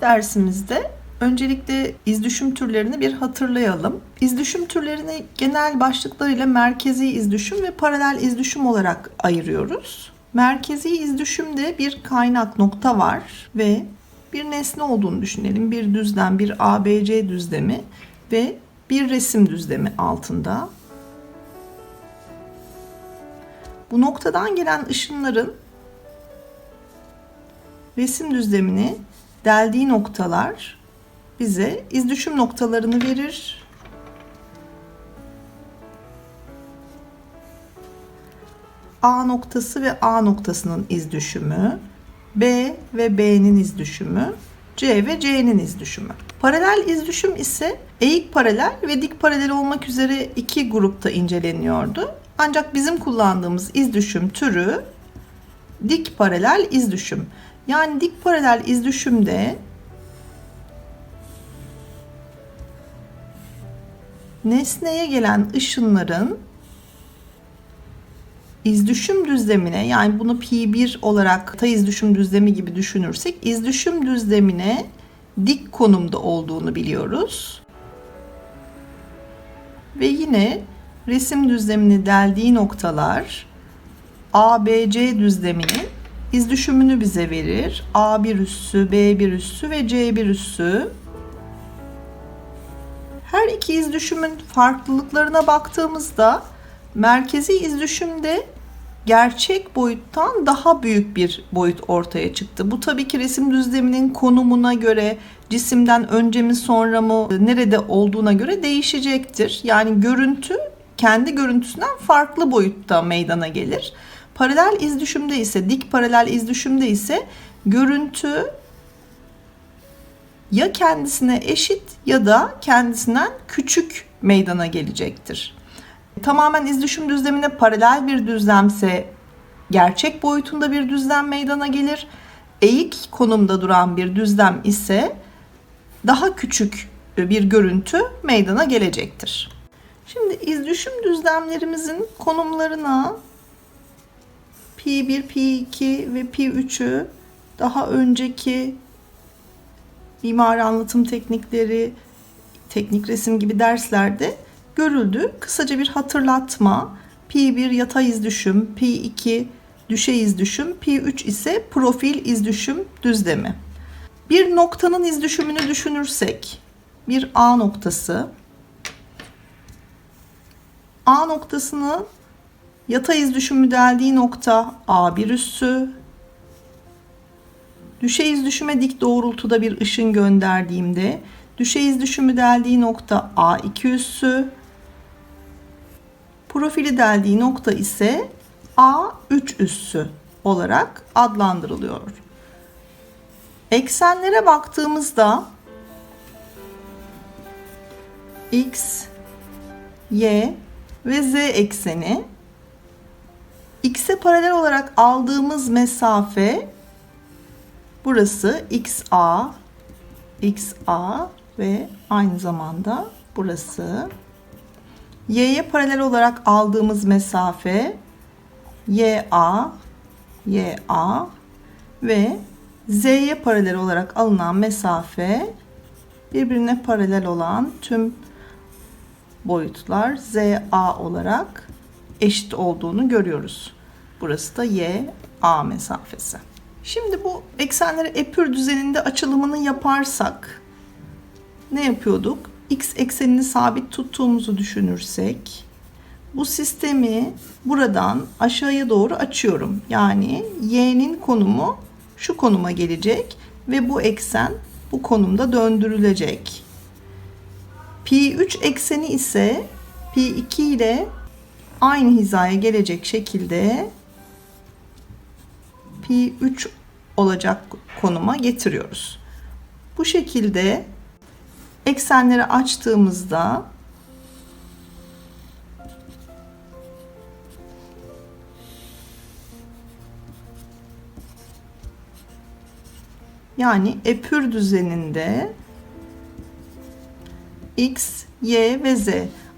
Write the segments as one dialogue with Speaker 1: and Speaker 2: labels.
Speaker 1: dersimizde öncelikle izdüşüm türlerini bir hatırlayalım. İzdüşüm türlerini genel başlıklarıyla merkezi izdüşüm ve paralel izdüşüm olarak ayırıyoruz. Merkezi izdüşümde bir kaynak nokta var ve bir nesne olduğunu düşünelim. Bir düzlem, bir ABC düzlemi ve bir resim düzlemi altında. Bu noktadan gelen ışınların resim düzlemini deldiği noktalar bize izdüşüm noktalarını verir. A noktası ve A noktasının izdüşümü, B ve B'nin izdüşümü, C ve C'nin izdüşümü. Paralel izdüşüm ise eğik paralel ve dik paralel olmak üzere iki grupta inceleniyordu. Ancak bizim kullandığımız izdüşüm türü dik paralel izdüşüm. Yani dik paralel izdüşümde nesneye gelen ışınların izdüşüm düzlemine yani bunu pi1 olarak ta izdüşüm düzlemi gibi düşünürsek izdüşüm düzlemine dik konumda olduğunu biliyoruz. Ve yine resim düzlemini deldiği noktalar ABC düzleminin izdüşümünü bize verir. A1 üssü, B1 üssü ve C1 üssü. Her iki izdüşümün farklılıklarına baktığımızda merkezi izdüşümde gerçek boyuttan daha büyük bir boyut ortaya çıktı. Bu tabii ki resim düzleminin konumuna göre, cisimden önce mi sonra mı, nerede olduğuna göre değişecektir. Yani görüntü kendi görüntüsünden farklı boyutta meydana gelir. Paralel izdüşümde ise, dik paralel izdüşümde ise görüntü ya kendisine eşit ya da kendisinden küçük meydana gelecektir. Tamamen izdüşüm düzlemine paralel bir düzlemse gerçek boyutunda bir düzlem meydana gelir. Eğik konumda duran bir düzlem ise daha küçük bir görüntü meydana gelecektir. Şimdi izdüşüm düzlemlerimizin konumlarına Pi1, Pi2 ve Pi3'ü daha önceki mimari anlatım teknikleri, teknik resim gibi derslerde görüldü. Kısaca bir hatırlatma. Pi1 yatay izdüşüm, Pi2 düşey izdüşüm, Pi3 ise profil izdüşüm düzlemi. Bir noktanın izdüşümünü düşünürsek, bir A noktası, A noktasını yatay izdüşümü deldiği nokta A1 üssü, düşey izdüşüme dik doğrultuda bir ışın gönderdiğimde düşey izdüşümü deldiği nokta A2 üssü, profili deldiği nokta ise A3 üssü olarak adlandırılıyor. Eksenlere baktığımızda x, y ve z ekseni x'e paralel olarak aldığımız mesafe burası xa, xa ve aynı zamanda burası. Y'ye paralel olarak aldığımız mesafe ya, ya ve z'ye paralel olarak alınan mesafe birbirine paralel olan tüm boyutlar za olarak eşit olduğunu görüyoruz. Burası da y a mesafesi. Şimdi bu eksenleri epür düzeninde açılımını yaparsak ne yapıyorduk? X eksenini sabit tuttuğumuzu düşünürsek bu sistemi buradan aşağıya doğru açıyorum. Yani y'nin konumu şu konuma gelecek ve bu eksen bu konumda döndürülecek. Pi 3 ekseni ise pi 2 ile aynı hizaya gelecek şekilde pi 3 olacak konuma getiriyoruz. Bu şekilde eksenleri açtığımızda yani epür düzeninde x, y ve z.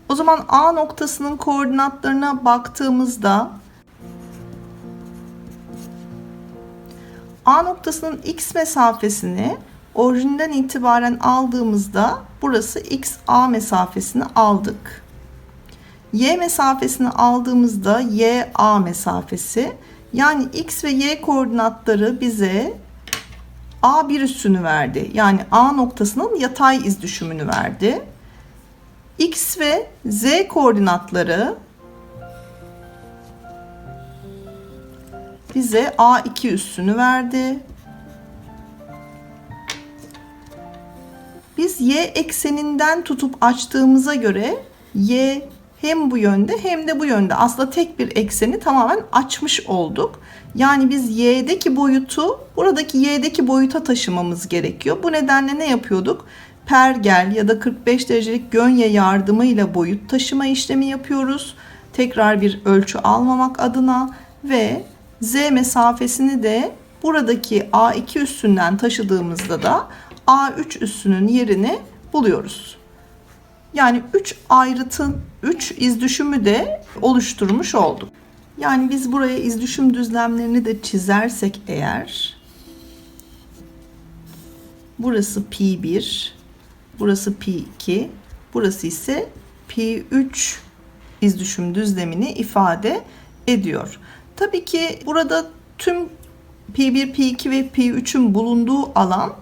Speaker 1: O zaman A noktasının koordinatlarına baktığımızda A noktasının x mesafesini orijinden itibaren aldığımızda burası XA mesafesini aldık. Y mesafesini aldığımızda YA mesafesi yani X ve Y koordinatları bize A1 üssünü verdi. Yani A noktasının yatay iz düşümünü verdi. X ve Z koordinatları bize A2 üssünü verdi. Biz y ekseninden tutup açtığımıza göre y hem bu yönde hem de bu yönde aslında tek bir ekseni tamamen açmış olduk. Yani biz y'deki boyutu buradaki y'deki boyuta taşımamız gerekiyor. Bu nedenle ne yapıyorduk? Pergel ya da 45 derecelik gönye yardımıyla boyut taşıma işlemi yapıyoruz. Tekrar bir ölçü almamak adına ve z mesafesini de buradaki A2 üstünden taşıdığımızda da A3 üssünün yerini buluyoruz. Yani 3 ayrıtın 3 iz düşümü de oluşturmuş olduk. Yani biz buraya iz düşüm düzlemlerini de çizersek eğer burası P1, burası P2, burası ise P3 iz düşüm düzlemini ifade ediyor. Tabii ki burada tüm P1, P2 ve P3'ün bulunduğu alan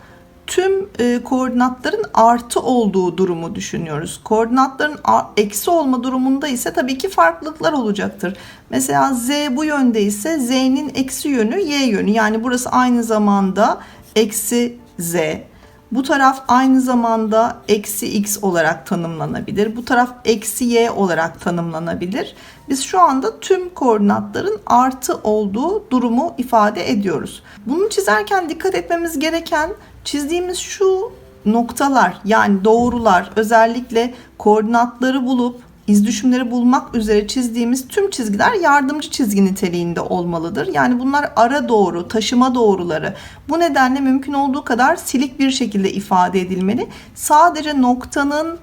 Speaker 1: tüm e, koordinatların artı olduğu durumu düşünüyoruz. Koordinatların eksi olma durumunda ise tabii ki farklılıklar olacaktır. Mesela z bu yönde ise z'nin eksi yönü y yönü. Yani burası aynı zamanda eksi z. Bu taraf aynı zamanda eksi x olarak tanımlanabilir. Bu taraf eksi y olarak tanımlanabilir. Biz şu anda tüm koordinatların artı olduğu durumu ifade ediyoruz. Bunu çizerken dikkat etmemiz gereken çizdiğimiz şu noktalar yani doğrular özellikle koordinatları bulup iz düşümleri bulmak üzere çizdiğimiz tüm çizgiler yardımcı çizgi niteliğinde olmalıdır. Yani bunlar ara doğru, taşıma doğruları. Bu nedenle mümkün olduğu kadar silik bir şekilde ifade edilmeli. Sadece noktanın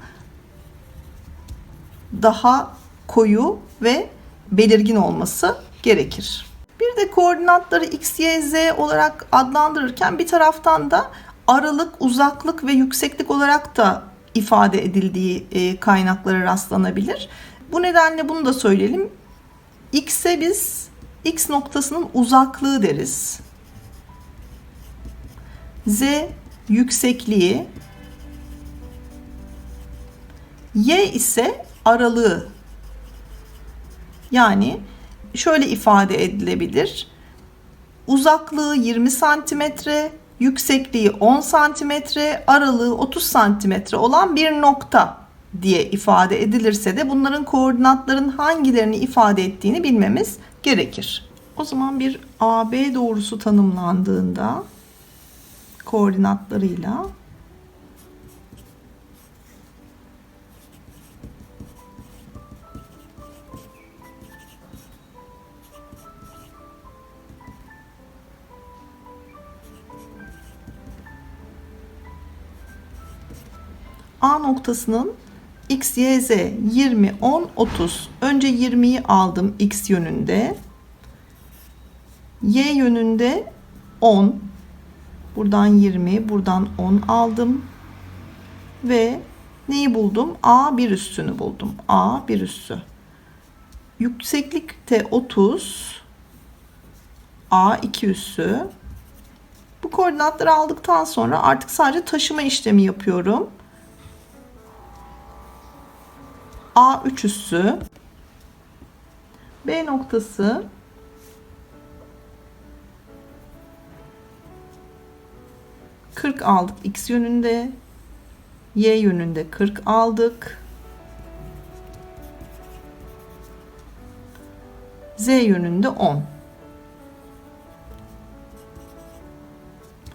Speaker 1: daha koyu ve belirgin olması gerekir. Bir de koordinatları x, y, z olarak adlandırırken bir taraftan da aralık, uzaklık ve yükseklik olarak da ifade edildiği e, kaynaklara rastlanabilir. Bu nedenle bunu da söyleyelim. X'e biz x noktasının uzaklığı deriz. Z yüksekliği, y ise aralığı. Yani şöyle ifade edilebilir. Uzaklığı 20 santimetre, yüksekliği 10 santimetre, aralığı 30 santimetre olan bir nokta diye ifade edilirse de bunların koordinatların hangilerini ifade ettiğini bilmemiz gerekir. O zaman bir AB doğrusu tanımlandığında koordinatlarıyla A noktasının x, y, z 20, 10, 30. Önce 20'yi aldım x yönünde. Y yönünde 10. Buradan 20, buradan 10 aldım. Ve neyi buldum? A bir üstünü buldum. A bir üssü. Yükseklikte 30. A 2 üssü. Bu koordinatları aldıktan sonra artık sadece taşıma işlemi yapıyorum. A3 üssü B noktası kırk aldık x yönünde y yönünde 40 aldık. Z yönünde 10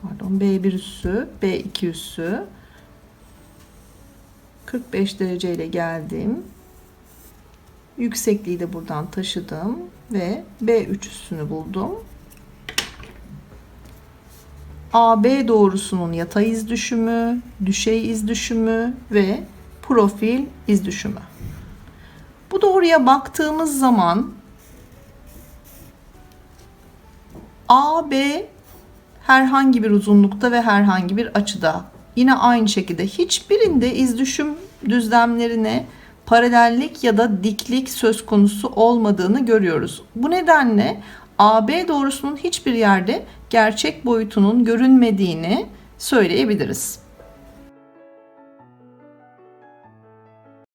Speaker 1: pardon b1 üssü b2 üssü 45 derece ile geldim. Yüksekliği de buradan taşıdım ve B3 üstünü buldum. AB doğrusunun yatay iz düşümü, düşey iz düşümü ve profil iz düşümü. Bu doğruya baktığımız zaman AB herhangi bir uzunlukta ve herhangi bir açıda. Yine aynı şekilde hiçbirinde izdüşüm düzlemlerine paralellik ya da diklik söz konusu olmadığını görüyoruz. Bu nedenle AB doğrusunun hiçbir yerde gerçek boyutunun görünmediğini söyleyebiliriz.